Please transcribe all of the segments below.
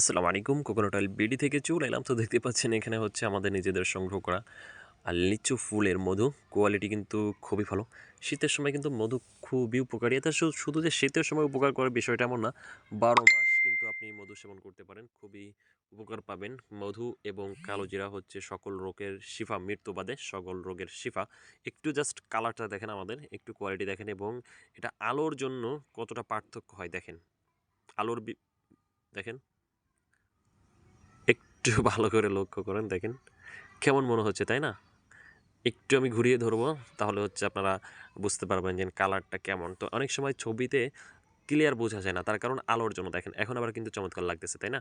আসসালামু আলাইকুম coconut oil BD থেকে চলে এলাম। তো দেখতে পাচ্ছেন, এখানে হচ্ছে আমাদের নিজেদের সংগ্রহ করা আর লিচু ফুলের মধু। কোয়ালিটি কিন্তু খুবই ভালো। শীতের সময় কিন্তু মধু খুবই উপকারী। এটা শুধু যে শীতের সময় উপকার করে বিষয়টা এমন না, বারো মাস কিন্তু আপনি মধু সেবন করতে পারেন। খুবই উপকার পাবেন। মধু এবং কালো জিরা হচ্ছে সকল রোগের শিফা মৃত্যু বাদে সকল রোগের শিফা। একটু জাস্ট কালারটা দেখেন আমাদের, একটু কোয়ালিটি দেখেন এবং এটা আলোর জন্য কতটা পার্থক্য হয় দেখেন। আলোর দেখেন। একটু ভালো করে লক্ষ্য করেন, দেখেন। কেমন মনে হচ্ছে, তাই না? একটু আমি ঘুরিয়ে ধরবো, তাহলে হচ্ছে আপনারা বুঝতে পারবেন যে কালারটা কেমন। তো অনেক সময় ছবিতে ক্লিয়ার বোঝা যায় না, তার কারণ আলোর জন্য। দেখেন, এখন আবার কিন্তু চমৎকার লাগতেছে, তাই না?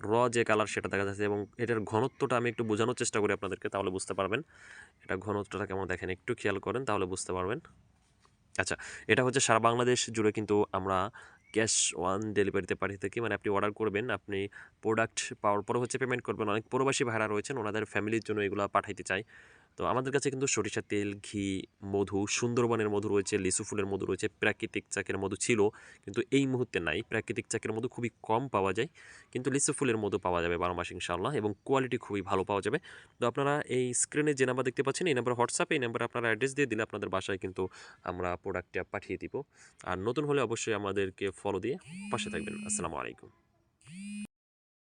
র যে কালার, সেটা দেখা যাচ্ছে, এবং এটার ঘনত্বটা আমি একটু বোঝানোর চেষ্টা করি আপনাদেরকে, তাহলে বুঝতে পারবেন। এটা ঘনত্বটা কেমন, দেখেন, একটু খেয়াল করেন, তাহলে বুঝতে পারবেন। আচ্ছা এটা হচ্ছে সারা বাংলাদেশ জুড়ে কিন্তু আমরা ক্যাশ ওয়ান ডেলিভারিতে পাঠিয়ে থাকি। মানে আপনি অর্ডার করবেন, আপনি প্রোডাক্ট পাওয়ার পরে হচ্ছে পেমেন্ট করবেন। অনেক প্রবাসী ভাড়া রয়েছেন, ওনাদের ফ্যামিলির জন্য এগুলো পাঠাইতে চাই তো আমাদের কাছে কিন্তু সরিষার তেল, ঘি, মধু, সুন্দরবনের মধু রয়েছে, লিচু ফুলের মধু রয়েছে, প্রাকৃতিক চাকের মধু ছিল, কিন্তু এই মুহূর্তে নাই। প্রাকৃতিক চাকের মধু খুবই কম পাওয়া যায়, কিন্তু লিচু ফুলের মধু পাওয়া যাবে বারো মাস ইনশাল্লাহ এবং কোয়ালিটি খুবই ভালো পাওয়া যাবে। তো আপনারা এই স্ক্রিনে যে নাম্বার দেখতে পাচ্ছেন, এই নাম্বার হোয়াটসঅ্যাপে এই নাম্বার আপনারা অ্যাড্রেস দিয়ে দিলে আপনাদের বাসায় কিন্তু আমরা প্রোডাক্টটা পাঠিয়ে দিব। আর নতুন হলে অবশ্যই আমাদেরকে ফলো দিয়ে পাশে থাকবেন। আসসালামু আলাইকুম।